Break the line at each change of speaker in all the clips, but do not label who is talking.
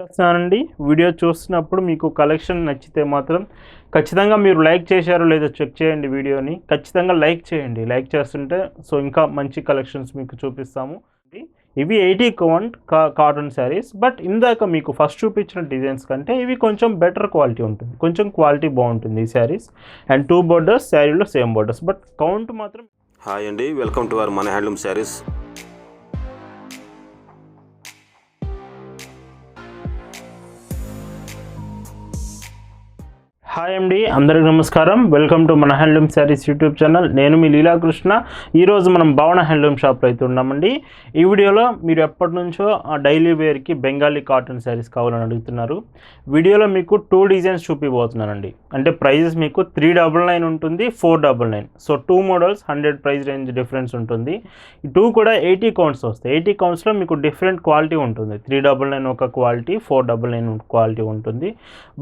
చేస్తున్నానండి. వీడియో చూస్తున్నప్పుడు మీకు కలెక్షన్ నచ్చితే మాత్రం ఖచ్చితంగా మీరు లైక్ చేశారో లేదో చెక్ చేయండి వీడియోని. ఖచ్చితంగా లైక్ చేయండి. లైక్ చేస్తుంటే సో ఇంకా మంచి కలెక్షన్స్ మీకు చూపిస్తాము. ఇవి ఎయిటీ కౌంట్ కా కాటన్ శారీస్. బట్ ఇందాక మీకు ఫస్ట్ చూపించిన డిజైన్స్ కంటే ఇవి కొంచెం బెటర్ క్వాలిటీ ఉంటుంది. కొంచెం క్వాలిటీ బాగుంటుంది ఈ శారీస్. అండ్ టూ బోర్డర్స్ శారీలో సేమ్ బోర్డర్స్. బట్ కౌంట్ మాత్రం
హాయ్ అండి. వెల్కమ్ టు అవర్ మన హ్యాండ్లూమ్ శారీస్.
హాయ్ అండి అందరికి నమస్కారం. వెల్కమ్ టు మన హ్యాండ్లూమ్ శారీస్ యూట్యూబ్ ఛానల్ నేను మీ లీలాకృష్ణ ఈరోజు మనం భావన హ్యాండ్లూమ్ షాప్లో అయితే ఉన్నామండి. ఈ వీడియోలో మీరు ఎప్పటి నుంచో ఆ డైలీ వేర్కి బెంగాలీ కాటన్ శారీస్ కావాలని అడుగుతున్నారు. వీడియోలో మీకు టూ డిజైన్స్ చూపిపోతున్నానండి అంటే ప్రైజెస్ మీకు త్రీ డబల్ నైన్ ఉంటుంది four double nine so two models hundred price range difference ఉంటుంది. ఈ టూ కూడా ఎయిటీ కౌంట్స్ వస్తాయి. ఎయిటీ కౌంట్స్లో మీకు డిఫరెంట్ క్వాలిటీ ఉంటుంది. త్రీ డబల్ నైన్ ఒక quality four double nine quality ఉంటుంది.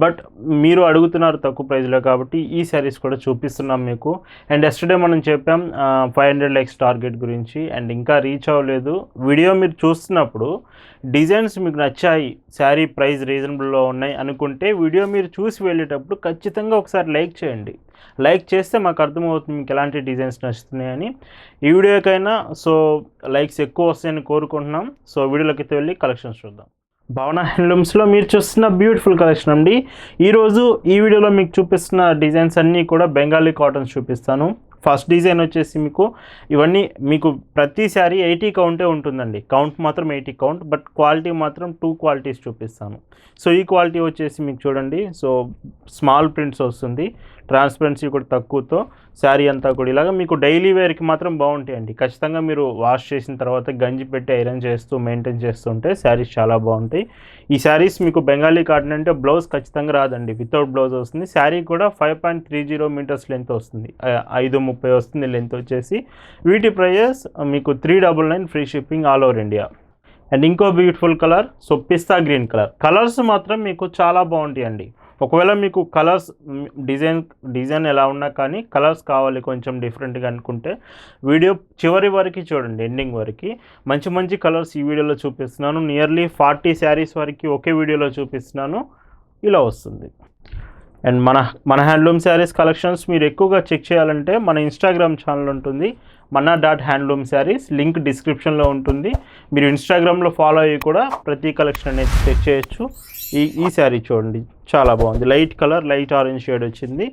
బట్ మీరు అడుగుతున్నారు తక్కువ ప్రైస్లో కాబట్టి ఈ శారీస్ కూడా చూపిస్తున్నాం మీకు. అండ్ ఎస్టర్డే మనం చెప్పాం ఫైవ్ హండ్రెడ్ లైక్స్ టార్గెట్ గురించి అండ్ ఇంకా రీచ్ అవ్వలేదు. వీడియో మీరు చూస్తున్నప్పుడు డిజైన్స్ మీకు నచ్చాయి శారీ ప్రైస్ రీజనబుల్లో ఉన్నాయి అనుకుంటే వీడియో మీరు చూసి వెళ్ళేటప్పుడు ఖచ్చితంగా ఒకసారి లైక్ చేయండి. లైక్ చేస్తే మాకు అర్థమవుతుంది మీకు ఎలాంటి డిజైన్స్ నచ్చుతున్నాయని ఈ వీడియోకైనా సో లైక్స్ ఎక్కువ వస్తాయని కోరుకుంటున్నాం. సో వీడియోలోకి వెళ్ళి కలెక్షన్స్ చూద్దాం. భావన హ్యాండ్లూమ్స్లో మీరు చూస్తున్న బ్యూటిఫుల్ కలెక్షన్ అండి. ఈరోజు ఈ వీడియోలో మీకు చూపిస్తున్న డిజైన్స్ అన్నీ కూడా బెంగాలీ కాటన్స్ చూపిస్తాను. ఫస్ట్ డిజైన్ వచ్చేసి మీకు ఇవన్నీ మీకు ప్రతిసారి ఎయిటీ కౌంటే ఉంటుందండి. కౌంట్ మాత్రం ఎయిటీ కౌంట్ బట్ క్వాలిటీ మాత్రం టూ క్వాలిటీస్ చూపిస్తాను. సో ఈ క్వాలిటీ వచ్చేసి మీకు చూడండి. సో స్మాల్ ప్రింట్స్ వస్తుంది. ట్రాన్స్పరెన్సీ కూడా తక్కువతో. శారీ అంతా కూడా. ఇలాగ మీకు డైలీ వేర్కి మాత్రం బాగుంటాయండి. ఖచ్చితంగా మీరు వాష్ చేసిన తర్వాత గంజి పెట్టి ఐరన్ చేస్తూ మెయింటైన్ చేస్తుంటే శారీస్ చాలా బాగుంటాయి. ఈ శారీస్ మీకు బెంగాలీ కాటన్ అంటే బ్లౌజ్ ఖచ్చితంగా రాదండి. వితౌట్ బ్లౌజ్ వస్తుంది. శారీ కూడా five point three zero metres length వస్తుంది. ఐదు ముప్పై వస్తుంది లెంత్ వచ్చేసి. వీటి ప్రైజెస్ మీకు three double nine free shipping all over India. And ఇంకో beautiful colour so pista green colour. Colours మాత్రం మీకు చాలా బాగుంటాయండి. ఒకవేళ మీకు కలర్స్ డిజైన్ డిజైన్ ఎలా ఉన్నా కానీ కలర్స్ కావాలి కొంచెం డిఫరెంట్గా అనుకుంటే వీడియో చివరి వరకు చూడండి ఎండింగ్ వరకు. మంచి మంచి కలర్స్ ఈ వీడియోలో చూపిస్తున్నాను. నియర్లీ ఫార్టీ శారీస్ వరకు ఒకే వీడియోలో చూపిస్తున్నాను. ఇలా వస్తుంది. అండ్ మన మన హ్యాండ్లూమ్ శారీస్ కలెక్షన్స్ మీరు ఎక్కువగా చెక్ చేయాలంటే మన ఇన్స్టాగ్రామ్ ఛానల్ ఉంటుంది. మన డాట్ హ్యాండ్లూమ్ శారీస్ లింక్ డిస్క్రిప్షన్లో ఉంటుంది. మీరు ఇన్స్టాగ్రామ్లో ఫాలో అయ్యి కూడా ప్రతి కలెక్షన్ అనేది చెక్ చేయొచ్చు. ఈ ఈ శారీ చూడండి చాలా బాగుంది. Light colour light orange shade వచ్చింది.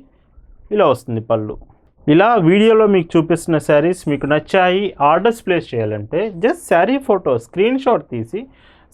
ఇలా వస్తుంది పళ్ళు. ఇలా వీడియోలో మీకు చూపిస్తున్న శారీస్ మీకు నచ్చాయి ఆర్డర్స్ ప్లేస్ చేయాలంటే just sari photo screenshot తీసి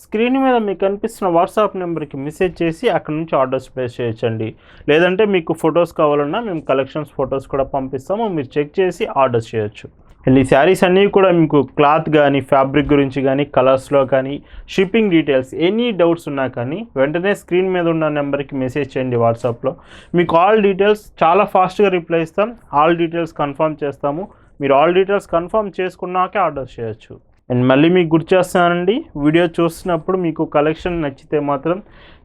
స్క్రీన్ మీద మీకు కనిపిస్తున్న వాట్సాప్ నెంబర్కి మెసేజ్ చేసి అక్కడ నుంచి ఆర్డర్స్ ప్లేస్ చేయొచ్చండి. లేదంటే మీకు ఫొటోస్ కావాలన్నా మేము కలెక్షన్స్ ఫొటోస్ కూడా పంపిస్తాము మీరు చెక్ చేసి ఆర్డర్స్ చేయొచ్చు. అండ్ ఈ శారీస్ అన్నీ కూడా మీకు క్లాత్ కానీ ఫ్యాబ్రిక్ గురించి కానీ కలర్స్లో కానీ షిప్పింగ్ డీటెయిల్స్ ఎనీ డౌట్స్ ఉన్నా కానీ వెంటనే స్క్రీన్ మీద ఉన్న నెంబర్కి మెసేజ్ చేయండి వాట్సాప్లో. మీకు ఆల్ డీటెయిల్స్ చాలా ఫాస్ట్గా రిప్లై ఇస్తాం. ఆల్ డీటెయిల్స్ కన్ఫర్మ్ చేస్తాము. మీరు ఆల్ డీటెయిల్స్ కన్ఫర్మ్ చేసుకున్నాకే ఆర్డర్ చేయొచ్చు. అండ్ మళ్ళీ మీకు గుర్తు చేస్తానండి వీడియో చూస్తున్నప్పుడు మీకు కలెక్షన్ నచ్చితే మాత్రం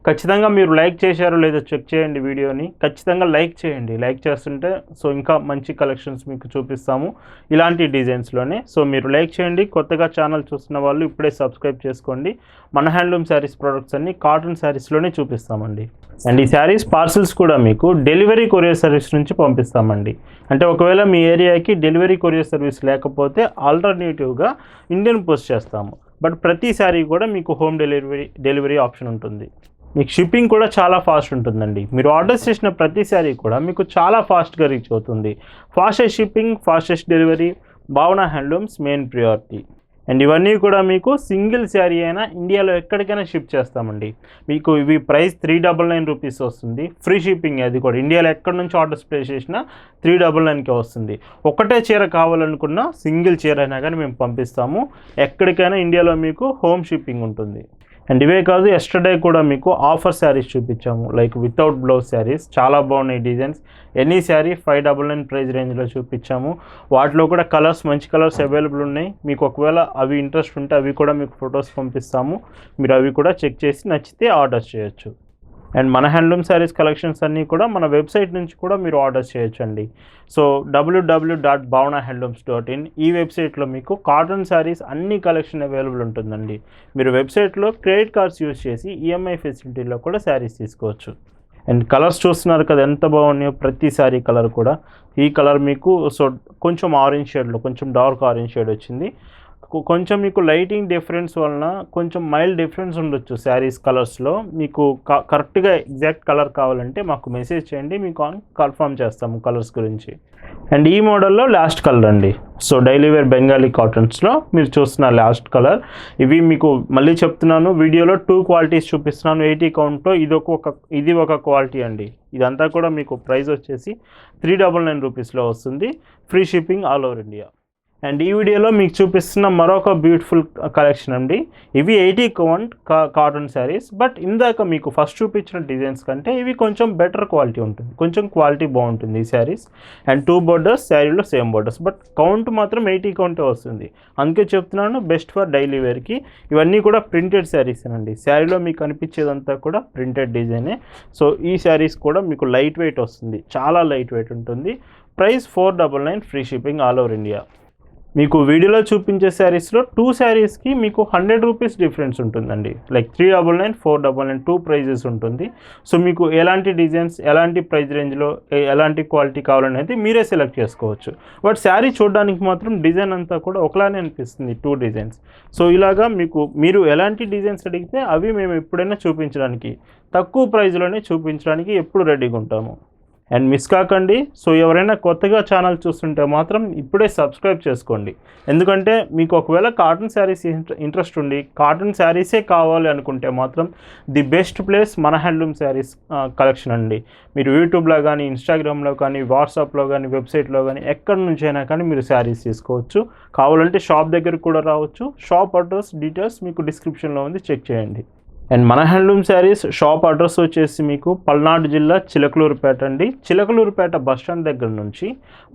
ఖచ్చితంగా మీరు లైక్ చేశారో లేదో చెక్ చేయండి వీడియోని. ఖచ్చితంగా లైక్ చేయండి. లైక్ చేస్తుంటే సో ఇంకా మంచి కలెక్షన్స్ మీకు చూపిస్తాము ఇలాంటి డిజైన్స్లోనే సో మీరు లైక్ చేయండి. కొత్తగా ఛానల్ చూస్తున్న వాళ్ళు ఇప్పుడే సబ్స్క్రైబ్ చేసుకోండి. మన హ్యాండ్లూమ్ శారీస్ ప్రోడక్ట్స్ అన్ని కాటన్ శారీస్లోనే చూపిస్తామండి. అండ్ ఈ శారీస్ పార్సిల్స్ కూడా మీకు డెలివరీ కొరియర్ సర్వీస్ నుంచి పంపిస్తామండి. అంటే ఒకవేళ మీ ఏరియాకి డెలివరీ కొరియర్ సర్వీస్ లేకపోతే ఆల్టర్నేటివ్గా ఇండియన్ పోస్ట్ చేస్తాము. బట్ ప్రతి శారీ కూడా మీకు హోమ్ డెలివరీ డెలివరీ ఆప్షన్ ఉంటుంది. మీకు షిప్పింగ్ కూడా చాలా ఫాస్ట్ ఉంటుందండి. మీరు ఆర్డర్ చేసిన ప్రతి కూడా మీకు చాలా ఫాస్ట్గా రీచ్ అవుతుంది. Fastest shipping fastest delivery Bhavana handlooms main priority and ఇవన్నీ కూడా మీకు సింగిల్ శారీ అయినా ఇండియాలో ఎక్కడికైనా షిప్ చేస్తామండి. మీకు ఇవి price three double nine rupees వస్తుంది. ఫ్రీ షిప్పింగ్ అది కూడా. ఇండియాలో ఎక్కడి నుంచి ఆర్డర్స్ ప్లేస్ చేసినా త్రీ డబల్ నైన్కే వస్తుంది. ఒకటే చీర కావాలనుకున్నా సింగిల్ చీర అయినా కానీ మేము పంపిస్తాము. ఎక్కడికైనా ఇండియాలో మీకు హోమ్ షిప్పింగ్ ఉంటుంది. అండ్ ఇవే కాదు ఎస్టర్డే కూడా మీకు ఆఫర్ శారీస్ చూపించాము. లైక్ వితౌట్ బ్లౌజ్ శారీస్ చాలా బాగున్నాయి designs any sari five double nine price రేంజ్లో చూపించాము. వాటిలో కూడా కలర్స్ మంచి కలర్స్ అవైలబుల్ ఉన్నాయి. మీకు ఒకవేళ అవి ఇంట్రెస్ట్ ఉంటే అవి కూడా మీకు ఫొటోస్ పంపిస్తాము. మీరు అవి కూడా చెక్ చేసి నచ్చితే ఆర్డర్ చేయొచ్చు. అండ్ మన హ్యాండ్లూమ్ శారీస్ కలెక్షన్స్ అన్నీ కూడా మన వెబ్సైట్ నుంచి కూడా మీరు ఆర్డర్ చేయొచ్చండి. So WW dot Bhavana handlooms dot in ఈ వెబ్సైట్లో మీకు కాటన్ శారీస్ అన్ని కలెక్షన్ అవైలబుల్ ఉంటుందండి. మీరు వెబ్సైట్లో క్రెడిట్ కార్డ్స్ యూజ్ చేసి ఈఎంఐ ఫెసిలిటీలో కూడా శారీస్ తీసుకోవచ్చు. అండ్ కలర్స్ చూస్తున్నారు కదా ఎంత బాగున్నాయో ప్రతి శారీ కలర్ కూడా. ఈ కలర్ మీకు సో కొంచెం ఆరెంజ్ షేడ్లో కొంచెం డార్క్ ఆరెంజ్ షేడ్ వచ్చింది. కొంచెం మీకు లైటింగ్ డిఫరెన్స్ వలన కొంచెం మైల్డ్ డిఫరెన్స్ ఉండొచ్చు శారీస్ కలర్స్లో. మీకు క- కరెక్ట్గా ఎగ్జాక్ట్ కలర్ కావాలంటే మాకు మెసేజ్ చేయండి మీకు ఆన్ కన్ఫర్మ్ చేస్తాము కలర్స్ గురించి. అండ్ ఈ మోడల్లో లాస్ట్ కలర్ అండి. సో డైలీ వేర్ బెంగాలీ కాటన్స్లో మీరు చూస్తున్న లాస్ట్ కలర్. ఇవి మీకు మళ్ళీ చెప్తున్నాను వీడియోలో టూ క్వాలిటీస్ చూపిస్తున్నాను. ఎయిటీ కౌంట్లో ఇది ఒక ఒక- ఇది ఒక క్వాలిటీ అండి. ఇదంతా కూడా మీకు ప్రైస్ వచ్చేసి త్రీ డబల్ నైన్ రూపీస్లో వస్తుంది. Free shipping all over India. And ఈ వీడియోలో మీకు చూపిస్తున్న మరొక బ్యూటిఫుల్ కలెక్షన్ అండి. ఇవి ఎయిటీ కౌంట్ కా కాటన్ శారీస్ బట్ ఇందాక మీకు ఫస్ట్ చూపించిన డిజైన్స్ కంటే ఇవి కొంచెం బెటర్ క్వాలిటీ ఉంటుంది. కొంచెం క్వాలిటీ బాగుంటుంది ఈ శారీస్ అండ్ టూ బోర్డర్స్ శారీలో సేమ్ బోర్డర్స్ బట్ కౌంట్ మాత్రం ఎయిటీ కౌంటే వస్తుంది. అందుకే చెప్తున్నాను బెస్ట్ ఫర్ డైలీ వేర్కి ఇవన్నీ కూడా ప్రింటెడ్ శారీస్ అండి. శారీలో మీకు కనిపించేదంతా కూడా ప్రింటెడ్ డిజైనే సో ఈ శారీస్ కూడా మీకు లైట్ వెయిట్ వస్తుంది. చాలా లైట్ వెయిట్ ఉంటుంది. Price four double nine free shipping all over India మీకు వీడియోలో చూపించే శారీస్లో టూ శారీస్కి మీకు హండ్రెడ్ రూపీస్ డిఫరెన్స్ ఉంటుందండి. Like three double nine four double nine two prices ఉంటుంది. సో మీకు ఎలాంటి డిజైన్స్ ఎలాంటి ప్రైస్ రేంజ్లో ఎలాంటి క్వాలిటీ కావాలనేది మీరే సెలెక్ట్ చేసుకోవచ్చు. బట్ శారీ చూడడానికి మాత్రం డిజైన్ అంతా కూడా ఒకలానే అనిపిస్తుంది టూ డిజైన్స్ సో ఇలాగా మీకు మీరు ఎలాంటి డిజైన్స్ అడిగితే అవి మేము ఎప్పుడైనా చూపించడానికి తక్కువ ప్రైజ్లోనే చూపించడానికి ఎప్పుడు రెడీగా ఉంటాము. అండ్ మిస్ కాకండి. సో ఎవరైనా కొత్తగా ఛానల్ చూస్తుంటే మాత్రం ఇప్పుడే సబ్స్క్రైబ్ చేసుకోండి. ఎందుకంటే మీకు ఒకవేళ కాటన్ శారీస్ ఇంట్రెస్ట్ ఉండి కాటన్ శారీసే కావాలి అనుకుంటే మాత్రం ది బెస్ట్ ప్లేస్ మన హ్యాండ్లూమ్ శారీస్ కలెక్షన్ అండి. మీరు యూట్యూబ్లో కానీ ఇన్స్టాగ్రామ్లో కానీ వాట్సాప్లో కానీ వెబ్సైట్లో కానీ ఎక్కడి నుంచైనా కానీ మీరు శారీస్ తీసుకోవచ్చు. కావాలంటే షాప్ దగ్గరకు కూడా రావచ్చు. షాప్ అడ్రస్ డీటెయిల్స్ మీకు డిస్క్రిప్షన్లో ఉంది. చెక్ చేయండి. అండ్ మన హ్యాండ్లూమ్ శారీస్ షాప్ అడ్రస్ వచ్చేసి మీకు పల్నాడు జిల్లా చిలకలూరుపేట అండి. చిలకలూరుపేట బస్ స్టాండ్ దగ్గర నుంచి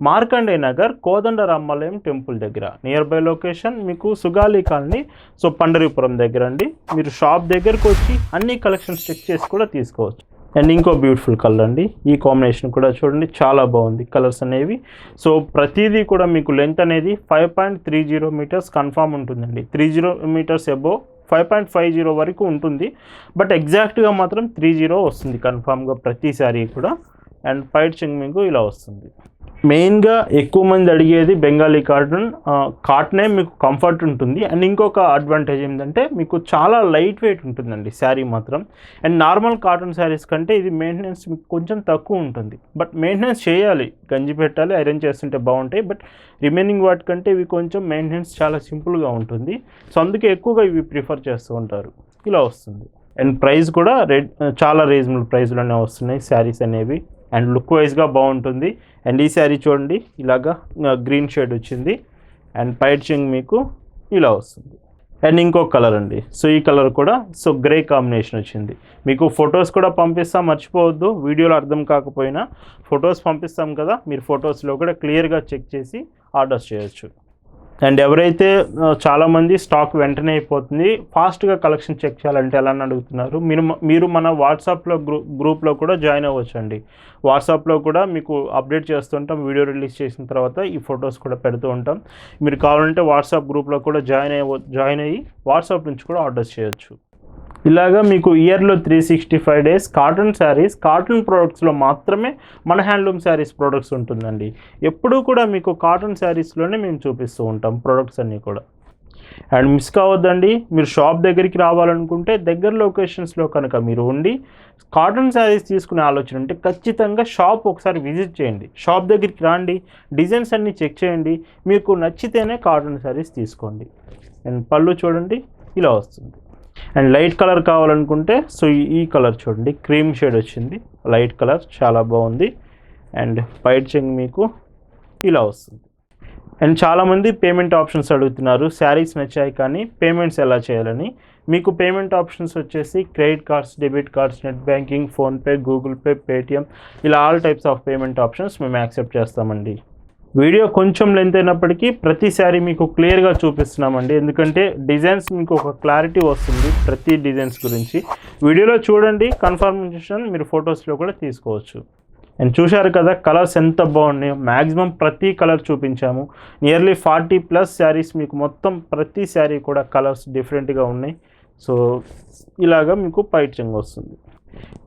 మార్కండే నగర్ కోదండ రామాలయం టెంపుల్ దగ్గర. నియర్ బై లొకేషన్ మీకు సుగాలి కాలనీ సో పండరీపురం దగ్గర అండి. మీరు షాప్ దగ్గరకు వచ్చి అన్ని కలెక్షన్స్ చెక్ చేసి కూడా తీసుకోవచ్చు. అండ్ ఇంకో బ్యూటిఫుల్ కలర్ అండి. ఈ కాంబినేషన్ కూడా చూడండి చాలా బాగుంది. కలర్స్ అనేవి. సో ప్రతిదీ కూడా మీకు లెంత్ అనేది five point three zero metres confirm ఉంటుందండి. Three zero metres above five point five zero వరకు ఉంటుంది. బట్ ఎగ్జాక్ట్గా మాత్రం త్రీ జీరో వస్తుంది కన్ఫామ్గా ప్రతిసారి కూడా. అండ్ ఫైట్ చింగ్ మీకు ఇలా వస్తుంది. మెయిన్గా ఎక్కువ మంది అడిగేది బెంగాలీ కాటన్ కాటనే మీకు కంఫర్ట్ ఉంటుంది. అండ్ ఇంకొక అడ్వాంటేజ్ ఏంటంటే మీకు చాలా లైట్ వెయిట్ ఉంటుందండి శారీ మాత్రం. అండ్ నార్మల్ కాటన్ శారీస్ కంటే ఇది మెయింటెనెన్స్ మీకు కొంచెం తక్కువ ఉంటుంది. బట్ మెయింటెనెన్స్ చేయాలి గంజి పెట్టాలి ఐరన్ చేస్తుంటే బాగుంటాయి. బట్ రిమైనింగ్ వాటికంటే ఇవి కొంచెం మెయింటెనెన్స్ చాలా సింపుల్గా ఉంటుంది. సో అందుకే ఎక్కువగా ఇవి ప్రిఫర్ చేస్తూ ఉంటారు. ఇలా వస్తుంది. అండ్ ప్రైస్ కూడా రెడ్ చాలా రీజనబుల్ ప్రైస్లోనే వస్తున్నాయి శారీస్ అనేవి. అండ్ లుక్ వైజ్గా బాగుంటుంది. అండ్ ఈ శారీ చూడండి ఇలాగా గ్రీన్ షేడ్ వచ్చింది. అండ్ పైచింగ్ మీకు ఇలా వస్తుంది. అండ్ ఇంకో కలర్ అండి. సో ఈ కలర్ కూడా సో గ్రే కాంబినేషన్ వచ్చింది. మీకు ఫొటోస్ కూడా పంపిస్తాం మర్చిపోవద్దు. వీడియోలో అర్థం కాకపోయినా ఫొటోస్ పంపిస్తాం కదా మీరు ఫొటోస్లో కూడా క్లియర్గా చెక్ చేసి ఆర్డర్స్ చేయొచ్చు. అండ్ ఎవరైతే చాలామంది స్టాక్ వెంటనే అయిపోతుంది ఫాస్ట్గా కలెక్షన్ చెక్ చేయాలంటే ఎలా అని అడుగుతున్నారు? మీరు మీరు మన వాట్సాప్లో గ్రూ గ్రూప్లో కూడా జాయిన్ అవ్వచ్చు అండి వాట్సాప్లో కూడా మీకు అప్డేట్ చేస్తుంటాం వీడియో రిలీజ్ చేసిన తర్వాత ఈ ఫొటోస్ కూడా పెడుతూ ఉంటాం. మీరు కావాలంటే వాట్సాప్ గ్రూప్లో కూడా జాయిన్ అయ్య జాయిన్ అయ్యి వాట్సాప్ నుంచి కూడా ఆర్డర్స్ చేయొచ్చు. ఇలాగా మీకు ఇయర్లో three sixty five days cotton saris cotton ప్రోడక్ట్స్లో మాత్రమే మన హ్యాండ్లూమ్ శారీస్ ప్రోడక్ట్స్ ఉంటుందండి. ఎప్పుడూ కూడా మీకు కాటన్ శారీస్లోనే మేము చూపిస్తూ ఉంటాం ప్రోడక్ట్స్ అన్నీ కూడా. అండ్ మిస్ కావద్దండి మీరు షాప్ దగ్గరికి రావాలనుకుంటే దగ్గర లొకేషన్స్లో కనుక మీరు ఉండి కాటన్ శారీస్ తీసుకునే ఆలోచన ఉంటే ఖచ్చితంగా షాప్ ఒకసారి విజిట్ చేయండి. షాప్ దగ్గరికి రండి డిజైన్స్ అన్నీ చెక్ చేయండి మీకు నచ్చితేనే కాటన్ శారీస్ తీసుకోండి. అండ్ పళ్ళు చూడండి ఇలా వస్తుంది. అండ్ లైట్ కలర్ కావాలనుకుంటే సో ఈ- కలర్ చూడండి. క్రీమ్ షేడ్ వచ్చింది. లైట్ కలర్ చాలా బాగుంది. అండ్ వైట్ చెంగ్ మీకు ఇలా వస్తుంది. అండ్ చాలామంది పేమెంట్ ఆప్షన్స్ అడుగుతున్నారు. శారీస్ నచ్చాయి కానీ పేమెంట్స్ ఎలా చేయాలని. మీకు పేమెంట్ ఆప్షన్స్ వచ్చేసి credit cards debit cards net banking PhonePe Google pay Paytm ఇలా all types of payment options మేము యాక్సెప్ట్ చేస్తామండి. వీడియో కొంచెం లెంత్ అయినప్పటికీ ప్రతి మీకు క్లియర్గా చూపిస్తున్నామండి. ఎందుకంటే డిజైన్స్ మీకు ఒక క్లారిటీ వస్తుంది ప్రతి డిజైన్స్ గురించి. వీడియోలో చూడండి కన్ఫర్మేషన్ మీరు ఫొటోస్లో కూడా తీసుకోవచ్చు. అండ్ చూశారు కదా కలర్స్ ఎంత బాగున్నాయో. మ్యాక్సిమం ప్రతి కలర్ చూపించాము. నియర్లీ ఫార్టీ ప్లస్ శారీస్ మీకు మొత్తం ప్రతి శారీ కూడా కలర్స్ డిఫరెంట్గా ఉన్నాయి. సో ఇలాగా మీకు పైచింగ్ వస్తుంది.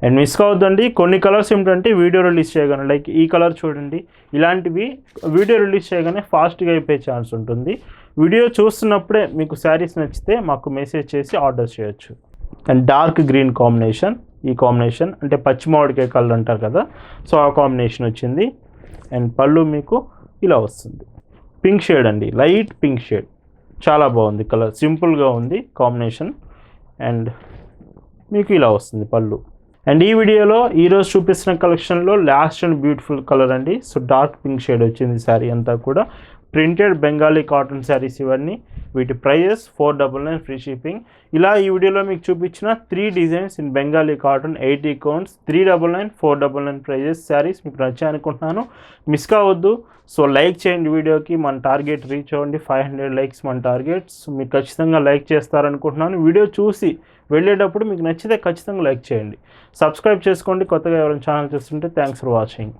అండ్ మిస్ కావద్దండి కొన్ని కలర్స్ ఏమిటంటే వీడియో రిలీజ్ చేయగానే లైక్ ఈ కలర్ చూడండి ఇలాంటివి వీడియో రిలీజ్ చేయగానే ఫాస్ట్గా అయిపోయే ఛాన్స్ ఉంటుంది. వీడియో చూస్తున్నప్పుడే మీకు శారీస్ నచ్చితే మాకు మెసేజ్ చేసి ఆర్డర్ చేయొచ్చు. అండ్ డార్క్ గ్రీన్ కాంబినేషన్ ఈ కాంబినేషన్ అంటే పచ్చిమామిడికాయ కలర్ అంటారు కదా సో ఆ కాంబినేషన్ వచ్చింది. అండ్ పళ్ళు మీకు ఇలా వస్తుంది. పింక్ షేడ్ అండి లైట్ పింక్ షేడ్ చాలా బాగుంది కలర్ సింపుల్గా ఉంది కాంబినేషన్ అండ్ మీకు ఇలా వస్తుంది పళ్ళు. అండ్ ఈ వీడియోలో ఈరోజు చూపిస్తున్న కలెక్షన్లో లాస్ట్ అండ్ బ్యూటిఫుల్ కలర్ అండి. సో డార్క్ పింక్ షేడ్ వచ్చింది శారీ అంతా కూడా. ప్రింటెడ్ బెంగాలీ కాటన్ శారీస్ ఇవన్నీ. వీటి prices four double nine free shipping ఇలా ఈ వీడియోలో మీకు చూపించిన three designs in Bengali cotton eighty counts three double nine four double nine prices saris మీకు నచ్చాయి అనుకుంటున్నాను. మిస్ కావద్దు. సో లైక్ చేయండి వీడియోకి. మన టార్గెట్ రీచ్ అవ్వండి. ఫైవ్ హండ్రెడ్ లైక్స్ మన టార్గెట్స్ మీరు ఖచ్చితంగా లైక్ చేస్తారనుకుంటున్నాను. వీడియో చూసి వెళ్ళేటప్పుడు మీకు నచ్చితే ఖచ్చితంగా లైక్ చేయండి. సబ్స్క్రైబ్ చేసుకోండి. కొత్తగా ఎవరైనా ఛానల్ చూస్తుంటే థ్యాంక్స్ ఫర్ వాచింగ్